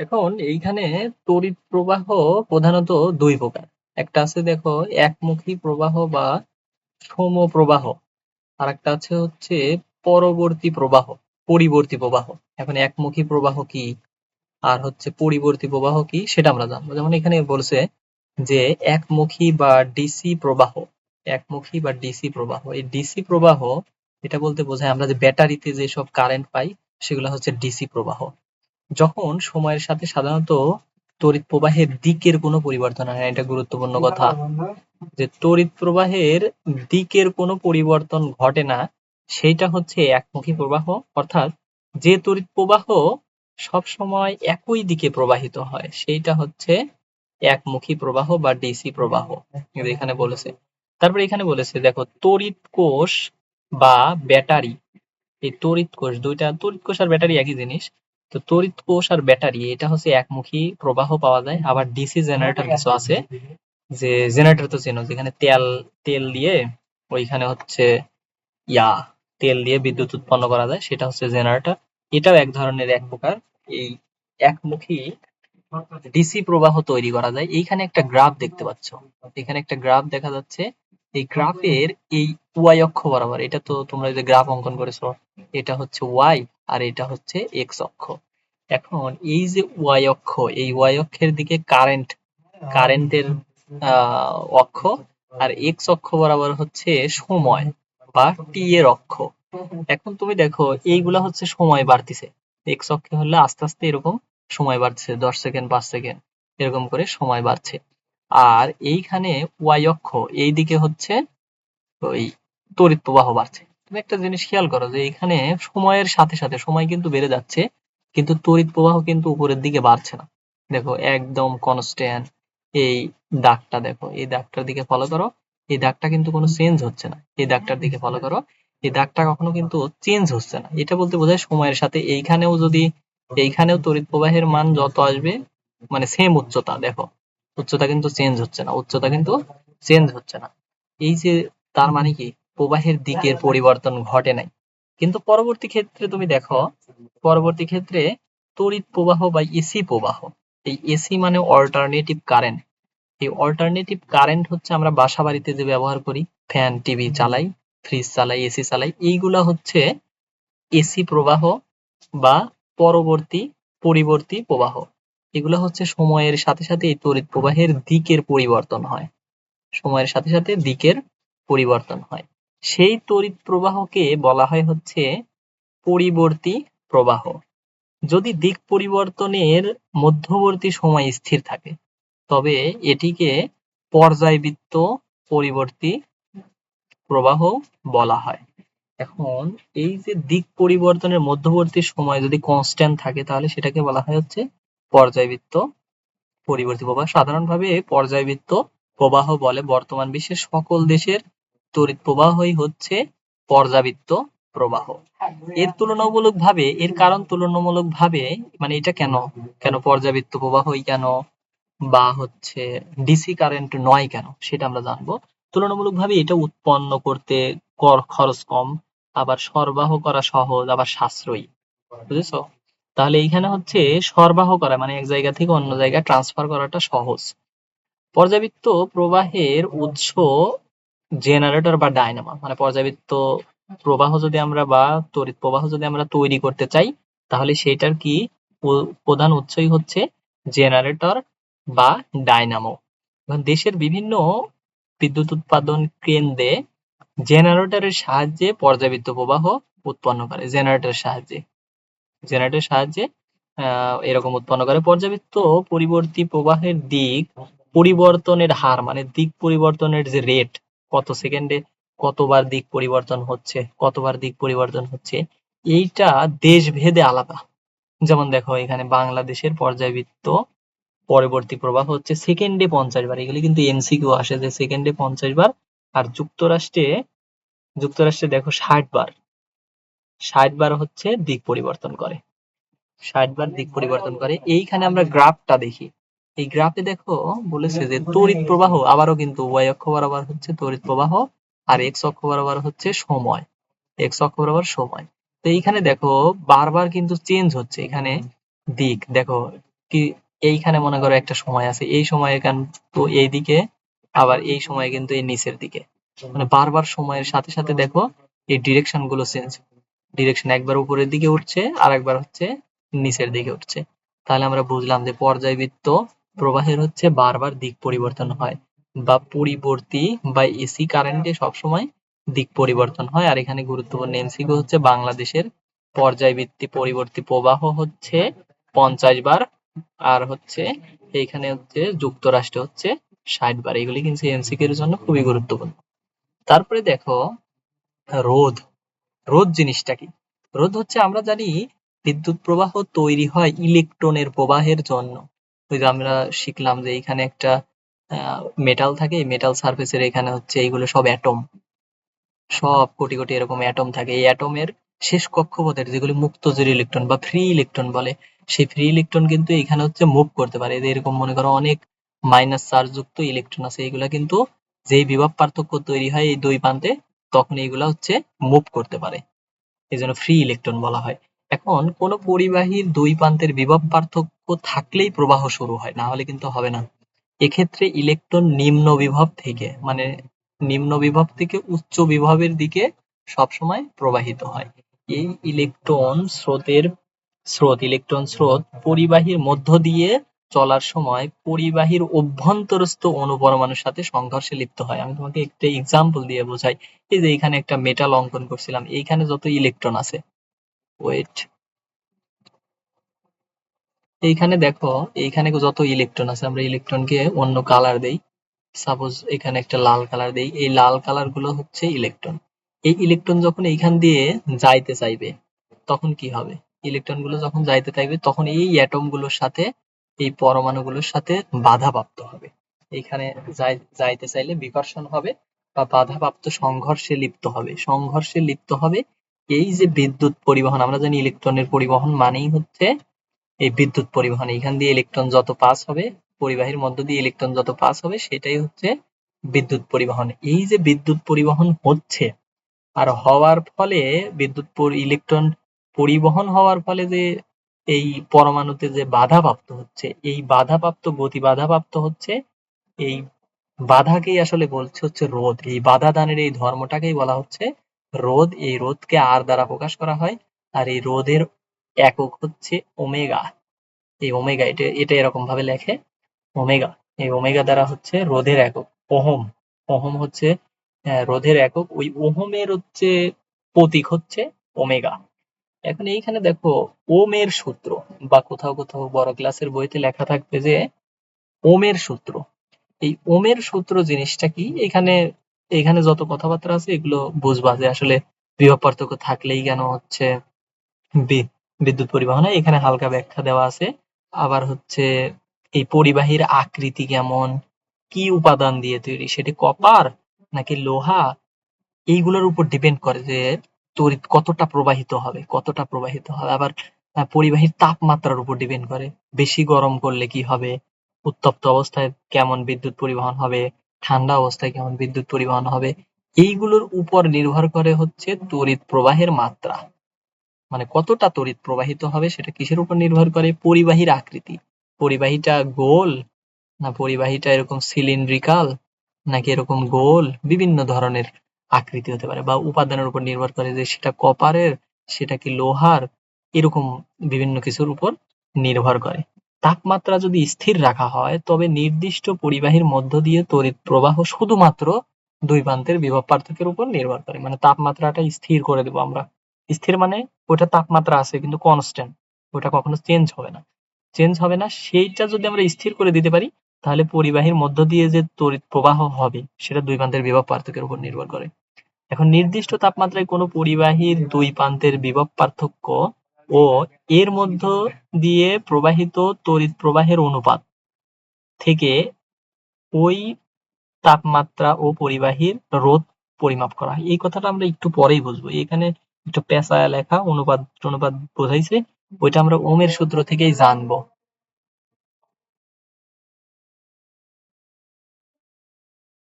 এখন এইখানে তড়িৎ প্রবাহ প্রধানত দুই প্রকার। একটা আছে দেখো, একমুখী প্রবাহ বা সম প্রবাহ আর একটা আছে হচ্ছে পরবর্তী প্রবাহ, পরিবর্তী প্রবাহ। এখন একমুখী প্রবাহ কি? আর হচ্ছে পরিবর্তী প্রবাহ কি? সেটা আমরা জানব। যেমন এখানে বলছে যে একমুখী বা ডিসি প্রবাহ, একমুখী বা ডিসি প্রবাহ। এই ডিসি প্রবাহ, এটা বলতে বোঝায় আমরা যে ব্যাটারিতে যেসব কারেন্ট পাই, সেগুলো হচ্ছে ডিসি প্রবাহ। যখন সময়ের সাথে সাধারণত তড়িৎ প্রবাহের দিকের কোনো পরিবর্তন হয় না এটা গুরুত্বপূর্ণ কথা। যে তড়িৎ প্রবাহের দিকের কোনো পরিবর্তন ঘটে না সেইটা হচ্ছে একমুখী প্রবাহ। অর্থাৎ যে তড়িৎ প্রবাহ সব সময় একই দিকে প্রবাহিত হয় সেইটা হচ্ছে একমুখী প্রবাহ বা ডিসি প্রবাহ কিন্তু এখানে বলেছে। তারপরে এখানে বলেছে দেখো তড়িৎ কোষ বা ব্যাটারি। এই তড়িৎ কোষ দুইটা তড়িৎ কোষ আর ব্যাটারি একই জিনিস। তো তড়িৎ কোষ আর ব্যাটারি, এটা হচ্ছে একমুখী প্রবাহ পাওয়া যায়। আবার ডিসি জেনারেটর কিছু আছে, যে জেনারেটর তো চেনো, যেখানে তেল তেল দিয়ে ওইখানে হচ্ছে ইয়া, তেল দিয়ে বিদ্যুৎ উৎপন্ন করা যায়, সেটা হচ্ছে জেনারেটর এটাও এক ধরনের এক প্রকার। এই একমুখী ডিসি প্রবাহ তৈরি করা যায়। এইখানে একটা গ্রাফ দেখতে পাচ্ছ। এখানে একটা গ্রাফ দেখা যাচ্ছে। এই গ্রাফের এই ওয়াই অক্ষ বরাবর, এটা তো তোমরা যে গ্রাফ অঙ্কন করেছ, এটা হচ্ছে ওয়াই আর এটা হচ্ছে এক্স অক্ষ। এখন এই যে ওয়াই অক্ষ, এই ওয়াই অক্ষের দিকে কারেন্ট কারেন্টের অক্ষ, আর এক্স অক্ষ বরাবর হচ্ছে সময় বা টি এর অক্ষ। এখন তুমি দেখো, এইগুলা হচ্ছে সময় বাড়তিছে। এক্স অক্ষে হলে আস্তে আস্তে এরকম সময় বাড়ছে, দশ সেকেন্ড, পাঁচ সেকেন্ড, এরকম করে সময় বাড়ছে। আর এইখানে ওয়াই অক্ষ এই দিকে হচ্ছে ওই তড়িৎ প্রবাহ বাড়ছে। তুমি একটা জিনিস খেয়াল করো যে এখানে সময়ের সাথে সাথে সময় কিন্তু বেড়ে যাচ্ছে, কিন্তু তড়িৎ প্রবাহ কিন্তু উপরের দিকে বাড়ছে না। দেখো, একদম কনস্ট্যান্ট এই দাগটা দেখো, এই দাগটার দিকে ফলো করো, এই দাগটা কিন্তু কোনো চেঞ্জ হচ্ছে না। এই দাগটার দিকে ফলো করো, এই দাগটা কখনো কিন্তু চেঞ্জ হচ্ছে না। এটা বলতে বোঝায় সময়ের সাথে, এইখানেও যদি, এইখানেও তড়িৎ প্রবাহের মান যত আসবে মানে সেম উচ্চতা, দেখো, উচ্চতা কিন্তু চেঞ্জ হচ্ছে না, উচ্চতা কিন্তু চেঞ্জ হচ্ছে না। এই যে, তার মানে কি? প্রবাহের দিকের পরিবর্তন ঘটে নাই। কিন্তু পরবর্তী ক্ষেত্রে তুমি দেখো, পরবর্তী ক্ষেত্রে তড়িৎ প্রবাহ বা এসি প্রবাহ, এই এসি মানে অল্টারনেটিভ কারেন্ট এই অল্টারনেটিভ কারেন্ট হচ্ছে আমরা বাসা বাড়িতে যে ব্যবহার করি ফ্যান টিভি চালাই ফ্রিজ চালাই এসি চালাই, এইগুলা হচ্ছে এসি প্রবাহ বা পরবর্তী পরিবর্তী প্রবাহ। এগুলো হচ্ছে সময়ের সাথে সাথে এই তড়িৎ প্রবাহের দিকের পরিবর্তন হয়। সময়ের সাথে সাথে দিকের পরিবর্তন হয়। সেই তড়িৎ প্রবাহকে বলা হয় হচ্ছে পরিবর্তী প্রবাহ। যদি দিক পরিবর্তনের মধ্যবর্তী সময় স্থির থাকে, তবে এটিকে পর্যায়বৃত্ত পরিবর্তী প্রবাহ বলা হয়। এখন এই যে দিক পরিবর্তনের মধ্যবর্তী সময় যদি কনস্ট্যান্ট থাকে, তাহলে সেটাকে বলা হয় হচ্ছে পর্যায়বৃত্ত পরিবর্তী প্রবাহ। সাধারণভাবে পর্যায়বৃত্ত প্রবাহ বলে বর্তমান বিশ্বের সকল দেশের তড়িৎ প্রবাহই হচ্ছে পর্যাবৃত্ত প্রবাহ। এর তুলনামূলক ভাবে এর কারণ তুলনামূলক ভাবে মানে এটা কেন? কেন পর্যাবৃত্ত প্রবাহই কেন? বা হচ্ছে ডিসি কারেন্ট নয় কেন? সেটা আমরা জানব। তুলনামূলক ভাবে এটা উৎপন্ন করতে কর খরচ কম আবার সরবরাহ করা সহজ আবার সাশ্রয়ী। বুঝেছ? তাহলে এইখানে হচ্ছে সরবরাহ করা মানে এক জায়গা থেকে অন্য জায়গায় ট্রান্সফার করাটা সহজ। পর্যাবৃত্ত প্রবাহের উৎস জেনারেটর বা ডায়নামা মানে পর্যাবৃত্ত প্রবাহ যদি আমরা বা তড়িৎ প্রবাহ যদি আমরা তৈরি করতে চাই, তাহলে সেটার কি প্রধান উৎসই হচ্ছে জেনারেটর বা ডায়নামো। দেশের বিভিন্ন বিদ্যুৎ উৎপাদন কেন্দ্রে জেনারেটরের সাহায্যে পর্যাবৃত্ত প্রবাহ উৎপন্ন করে, জেনারেটরের সাহায্যে। জেনারেটরের সাহায্যে এরকম উৎপন্ন করে। পর্যাবৃত্ত পরিবর্তী প্রবাহের দিক পরিবর্তনের হার মানে দিক পরিবর্তনের যে রেট কত সেকেন্ডে কতবার দিক পরিবর্তন হচ্ছে, কতবার দিক পরিবর্তন হচ্ছে, এইটা দেশ ভেদে আলাদা। যেমন দেখো, এখানে বাংলাদেশের পর্যায়বৃত্ত পরবর্তী প্রবাহ হচ্ছে সেকেন্ডে পঞ্চাশ বার। এগুলি কিন্তু এমসিকিউ আসে যে সেকেন্ডে পঞ্চাশ বার আর যুক্তরাষ্ট্রে যুক্তরাষ্ট্রে দেখো ষাট বার। ষাট বার হচ্ছে দিক পরিবর্তন করে। ষাট বার দিক পরিবর্তন করে। এইখানে আমরা গ্রাফটা দেখি। এই গ্রাফে দেখো বলেছে যে তড়িৎ প্রবাহ আবারও কিন্তু ওয়াই অক্ষ বরাবর হচ্ছে তড়িৎ প্রবাহ আর এক্স অক্ষ বরাবর হচ্ছে সময়। এক্স অক্ষ বরাবর সময়। তো এইখানে দেখো বারবার কিন্তু চেঞ্জ হচ্ছে এখানে দিক। দেখো কি এইখানে মনে করো একটা সময় আছে এই সময়ে কিন্তু এইদিকে আবার এই সময় কিন্তু এই নিচের দিকে। মানে বারবার সময়ের সাথে সাথে দেখো এই ডিরেকশনগুলো চেঞ্জ ডিরেকশন একবার উপরের দিকে উঠছে আর একবার হচ্ছে নিচের দিকে উঠছে। তাহলে আমরা বুঝলাম যে পর্যায়বৃত্ত প্রবাহের হচ্ছে বারবার দিক পরিবর্তন হয় বা পরিবর্তী বা এসি কারেন্টে সবসময় দিক পরিবর্তন হয়। আর এখানে গুরুত্বপূর্ণ এমসিকিউ হচ্ছে বাংলাদেশের পর্যায়বৃত্তি পরিবর্তী প্রবাহ হচ্ছে পঞ্চাশ বার আর হচ্ছে এইখানে হচ্ছে যুক্তরাষ্ট্রে হচ্ছে ষাট বার। এগুলি কিন্তু এমসিকিউ এর জন্য খুবই গুরুত্বপূর্ণ। তারপরে দেখো রোধ। রোধ জিনিসটা কি? রোধ হচ্ছে আমরা জানি বিদ্যুৎ প্রবাহ তৈরি হয় ইলেকট্রনের প্রবাহের জন্য। আমরা শিখলাম যে এখানে একটা মেটাল থাকে মেটাল সারফেসের এখানে হচ্ছে এইগুলো সব অ্যাটম সব কোটি কোটি এরকম অ্যাটম থাকে। এই অ্যাটমের শেষ কক্ষপথের যেগুলি মুক্তজোর ইলেকট্রন বা ফ্রি ইলেকট্রন বলে, সেই ফ্রি ইলেকট্রন কিন্তু এখানে হচ্ছে মুভ করতে পারে। এরকম মনে করো অনেক মাইনাস চার্জ যুক্ত ইলেকট্রন আছে। এগুলা কিন্তু যেই বিভব পার্থক্য তৈরি হয় এই দুই প্রান্তে, তখন এইগুলা হচ্ছে মুভ করতে পারে। এই জন্য ফ্রি ইলেকট্রন বলা হয়। এখন কোন পরিবাহীর দুই প্রান্তের বিভব পার্থক্য থাকলেই প্রবাহ শুরু হয়, না হলে কিন্তু হবে না। এক্ষেত্রে ইলেকট্রন নিম্ন বিভব থেকে মানে নিম্ন বিভব থেকে উচ্চ বিভবের দিকে সবসময় প্রবাহিত হয়। এই ইলেকট্রন স্রোতের স্রোত ইলেকট্রন স্রোত পরিবাহীর মধ্য দিয়ে চলার সময় পরিবাহীর অভ্যন্তরস্থ অণুপরমাণুর সাথে সংঘর্ষে লিপ্ত হয়। আমি তোমাকে একটা এক্সাম্পল দিয়ে বোঝাই। এই যে এখানে একটা মেটাল অঙ্কন করছিলাম, এইখানে যত ইলেকট্রন আছে ওয়েট এইখানে দেখো, এইখানে যত ইলেকট্রন আছে, আমরা ইলেকট্রনকে অন্য কালার দেই। সাপোজ এখানে একটা লাল কালার দেই, এই লাল কালারগুলো হচ্ছে ইলেকট্রন এই ইলেকট্রন যখন এইখান দিয়ে যাইতে চাইবে, তখন কি হবে? ইলেকট্রনগুলো যখন যাইতে চাইবে, তখন এই অ্যাটমগুলোর সাথে, এই পরমাণুগুলোর সাথে বাধাপ্রাপ্ত হবে। এইখানে যাইতে চাইলে বিকর্ষণ হবে, বা বাধাপ্রাপ্ত সংঘর্ষে লিপ্ত হবে। সংঘর্ষে লিপ্ত হবে এই যে বিদ্যুৎ পরিবহন, আমরা জানি ইলেকট্রনের পরিবহন মানেই হচ্ছে এই বিদ্যুৎ পরিবহন। এখান দিয়ে ইলেকট্রন যত পাস হবে, পরিবাহীর মধ্য দিয়ে ইলেকট্রন যত পাস হবে, সেটাই হচ্ছে বিদ্যুৎ পরিবহন। এই যে বিদ্যুৎ পরিবহন হচ্ছে, আর হওয়ার ফলে বিদ্যুৎ ইলেকট্রন পরিবহন হওয়ার ফলে যে এই পরমাণুতে যে বাধাপ্রাপ্ত হচ্ছে, এই বাধাপ্রাপ্ত গতি বাধাপ্রাপ্ত হচ্ছে, এই বাধাকেই আসলে বলছে হচ্ছে রোধ। এই বাধা দানের এই ধর্মটাকেই বলা হচ্ছে রোধ এই রোদকে আর দ্বারা প্রকাশ করা হয়, আর এই রোদের একক হচ্ছে ওমেগা। এই ওমেগা, এটা এটা এরকম ভাবে লেখে, ওমেগা। এই ওমেগা দ্বারা হচ্ছে রোধের একক, ওহম। ওহম হচ্ছে রোধের একক, ওই ওহমের হচ্ছে প্রতীক হচ্ছে ওমেগা। এখন এইখানে দেখো, ওমের সূত্র, বা কোথাও কোথাও বড় ক্লাসের বইতে লেখা থাকবে যে, ওমের সূত্র। এই ওমের সূত্র জিনিসটা কি? এখানে এখানে যত কথাবার্তা আছে, এগুলো বুঝবা যে আসলে বিভব পার্থক্য থাকলেই কেন হচ্ছে বিদ্যুৎ পরিবহনে। এখানে হালকা ব্যাখ্যা দেওয়া আছে। আবার হচ্ছে এই পরিবাহীর আকৃতি কেমন? কি উপাদান দিয়ে তৈরি? সেটি কপার নাকি লোহা? এইগুলোর উপর ডিপেন্ড করে যে তড়িৎ কতটা প্রবাহিত হবে, কতটা প্রবাহিত হবে। আবার পরিবাহীর তাপমাত্রার উপর ডিপেন্ড করে। বেশি গরম করলে কি হবে? উত্তপ্ত অবস্থায় কেমন বিদ্যুৎ পরিবহন হবে? ঠান্ডা অবস্থায় কেমন বিদ্যুৎ পরিবহন হবে, এইগুলোর উপর নির্ভর করে হচ্ছে তড়িৎ প্রবাহের মাত্রা। মানে কতটা তড়িৎ প্রবাহিত হবে সেটা কিসের উপর নির্ভর করে? পরিবাহীর আকৃতি। পরিবাহীটা গোল না পরিবাহীটা এরকম সিলিন্ড্রিকাল নাকি এরকম গোল? বিভিন্ন ধরনের আকৃতি হতে পারে বা উপাদানের উপর নির্ভর করে যে সেটা কপারের, সেটা কি লোহার, এরকম বিভিন্ন কিছুর উপর নির্ভর করে। তাপমাত্রা যদি স্থির রাখা হয়, তবে নির্দিষ্ট পরিবাহীর মধ্য দিয়ে তড়িৎ প্রবাহ শুধুমাত্র দুই প্রান্তের বিভব পার্থক্যের উপর নির্ভর করে। মানে তাপমাত্রাটা স্থির করে দেবো আমরা। স্থির মানে ওটা তাপমাত্রা আছে, কিন্তু কনস্ট্যান্ট ওটা কখনো চেঞ্জ হবে না। চেঞ্জ হবে না, সেইটা যদি আমরা স্থির করে দিতে পারি, তাহলে পরিবাহীর মধ্য দিয়ে যে তড়িৎ প্রবাহ হবে, সেটা দুই প্রান্তের বিভব পার্থক্যের উপর নির্ভর করে। এখন নির্দিষ্ট তাপমাত্রায় কোনো পরিবাহীর দুই প্রান্তের বিভব পার্থক্য ও এর মধ্য দিয়ে প্রবাহিত তড়িৎ প্রবাহের অনুপাত থেকে ওই তাপমাত্রা ও পরিবাহীর রোধ পরিমাপ করা হয়। এই কথাটা আমরা একটু পরেই বুঝব। এখানে একটু পেঁচা লেখা অনুপাত অনুপাত বোঝাইছে। ওইটা আমরা ওমের সূত্র থেকেই জানব।